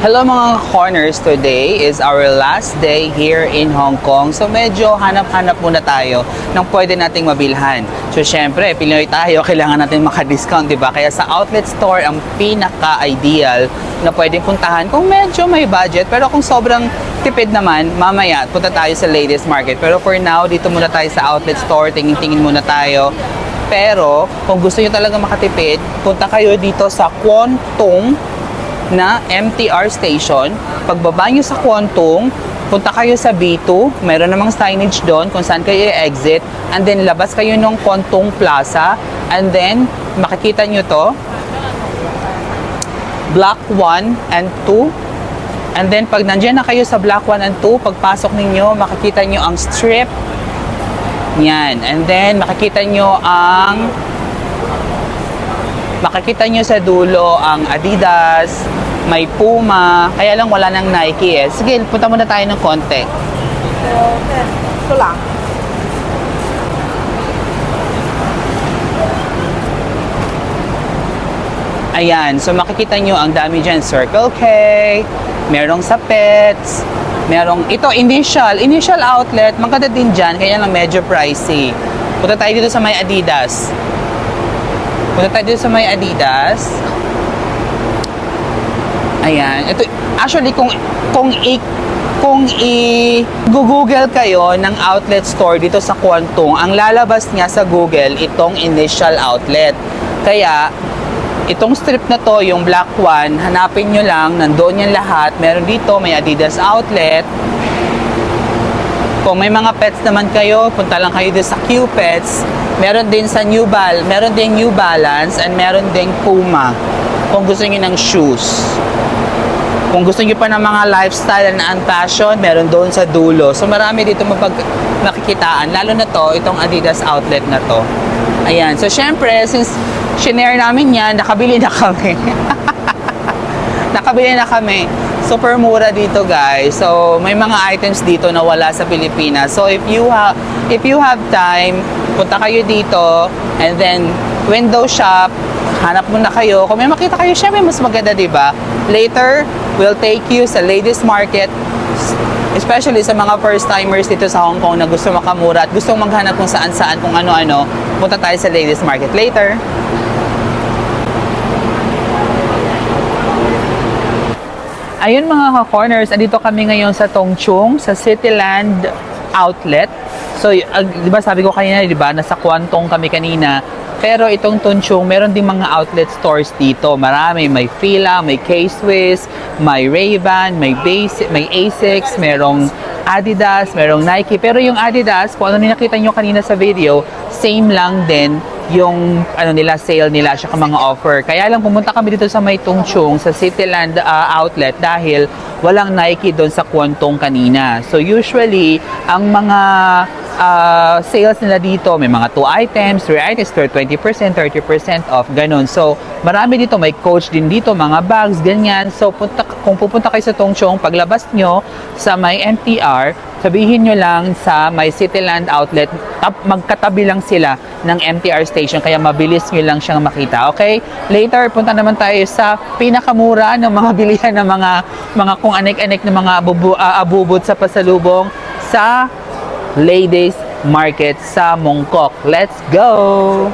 Hello mga corners, today is our last day here in Hong Kong. So medyo hanap-hanap muna tayo ng pwede nating mabilhan. So syempre, Pinoy tayo, kailangan natin maka-discount, di ba? Kaya sa outlet store ang pinaka-ideal na pwedeng puntahan kung medyo may budget. Pero kung sobrang tipid naman, mamaya punta tayo sa ladies market. Pero for now, dito muna tayo sa outlet store, tingin-tingin muna tayo. Pero kung gusto nyo talaga makatipid, punta kayo dito sa Kwon Tung na MTR station. Pagbaba nyo sa Kwantong, punta kayo sa B2, mayroon namang signage doon kung saan kayo exit and then labas kayo ng Kwantong Plaza. And then makikita nyo to. Block 1 and 2 and then pag nandiyan na kayo sa Block 1 and 2 pagpasok ninyo makikita nyo ang strip. Yan. And then makikita nyo ang makikita nyo sa dulo ang Adidas, may Puma, kaya lang wala ng Nike eh. Sige, punta muna tayo ng konti. Ito lang. Ayan, so makikita nyo ang dami dyan. Circle K, merong sa pets, merong, ito, initial, initial outlet, maganda din dyan, kaya lang medyo pricey. Punta tayo dito sa may Adidas. Punta tayo sa may Adidas. Ayan, ito, actually, kung, kung i, kung i-google kayo ng outlet store dito sa Kwantong, ang lalabas niya sa Google, itong initial outlet. Kaya, itong strip na to, yung black one, hanapin nyo lang, nandoon yan lahat. Meron dito, may Adidas outlet. Kung may mga pets naman kayo, punta lang kayo dito sa Q Pets. Meron din sa New Bal, meron din New Balance and meron din Puma. Kung gusto niyo ng shoes. Kung gusto niyo pa ng mga lifestyle and fashion, meron doon sa dulo. So marami dito mapag makikitaan. Lalo na to, itong Adidas outlet na to. Ayan. So syempre, since shinare namin yan, nakabili na kami. nakabili na kami. Super mura dito, guys. So, may mga items dito na wala sa Pilipinas. So, if you have if you have time, punta kayo dito and then window shop, hanap muna kayo. Kung may makita kayo, syempre mas maganda, 'di ba? Later, we'll take you sa ladies market especially sa mga first timers dito sa Hong Kong na gusto makamura at gusto maghanap kung saan-saan kung ano-ano, punta tayo sa ladies market later. Ayun mga ka-corners, andito kami ngayon sa Tongchung, sa Cityland Outlet. So, ah, di ba sabi ko kanina, di ba, nasa Kwantong kami kanina. Pero itong Tongchung, meron din mga outlet stores dito. Marami, may Fila, may K-Swiss, may Ray-Ban, may Basic, may Asics, merong Adidas, merong Nike. Pero yung Adidas, kung ano nakita nyo kanina sa video, same lang din yung ano nila sale nila siya mga offer. Kaya lang pumunta kami dito sa May Tungchung sa Cityland ah, outlet dahil walang Nike doon sa Kwantong kanina. So usually ang mga ah, sales nila dito may mga 2 items, 3 items, 20%, 30% off ganun. So marami dito may coach din dito, mga bags ganyan. So punta, kung pupunta kayo sa Tungchung, paglabas nyo sa may MTR, sabihin nyo lang sa may Cityland outlet, tap, magkatabi lang sila ng MTR station, kaya mabilis nyo lang siyang makita. Okay? Later, punta naman tayo sa pinakamura ng mga bilihan ng mga, mga kung anik-anik ng mga abubu, ah, abubot sa pasalubong sa Ladies Market sa Mongkok. Let's go!